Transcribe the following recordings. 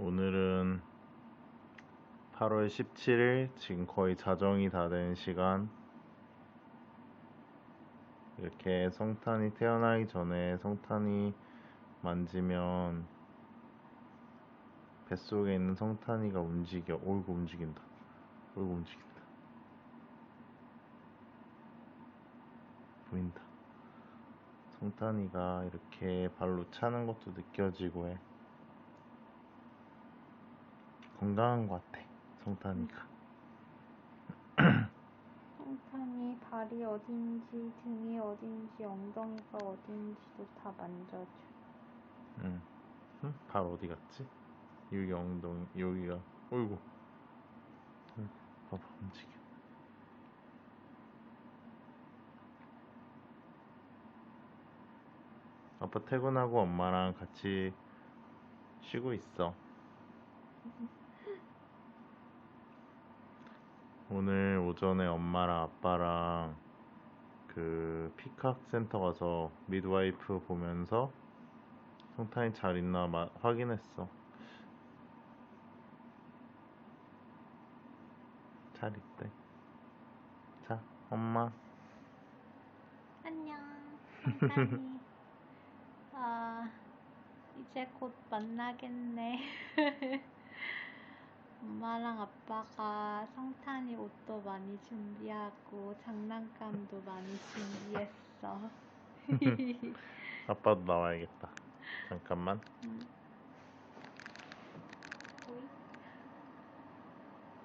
오늘은 8월 17일 지금 거의 자정이 다 된 시간. 이렇게 성탄이 태어나기 전에 성탄이 만지면 뱃속에 있는 성탄이가 움직여 어이구 움직인다. 어이구 움직인다. 보인다. 성탄이가 이렇게 발로 차는 것도 느껴지고 해 건강한 것 같아 성탄이가 성탄이 발이 어딘지, 등이 어딘지, 엉덩이가 어딘지도 다 만져줘. 응. 응? 발 어디 갔지? 여기 엉덩이 여기가 어이구 응, 봐봐 움직여 아빠 퇴근하고 엄마랑 같이 쉬고 있어 오늘 오전에 엄마랑 아빠랑 그 피카악 센터 가서 미드와이프 보면서 성탄이 잘 있나 마- 확인했어. 잘 있대. 자, 엄마. 안녕, 성탄이. 아, 이제 곧 만나겠네. 엄마랑 아빠가 성탄이 옷도 많이 준비하고 장난감도 많이 준비했어. 아빠도 나와야겠다. 잠깐만. 음. 오이?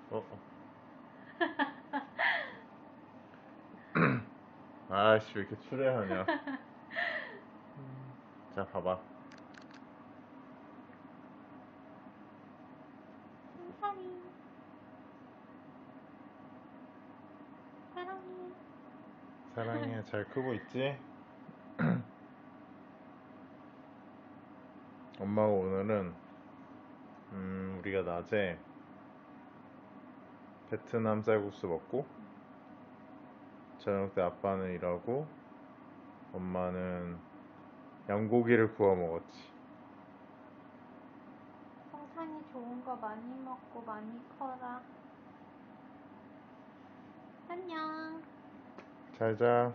어, 어. 아씨, 왜 이렇게 추레하냐. 자, 봐봐. 성탄이. 사랑해. 사랑해, 잘 크고 있지? 엄마가 오늘은, 음, 우리가 낮에 베트남 쌀국수 먹고, 저녁 때 아빠는 일하고, 엄마는 양고기를 구워 먹었지. 성탄이 좋은 거 많이 먹고 많이 커라. 안녕. 잘 자.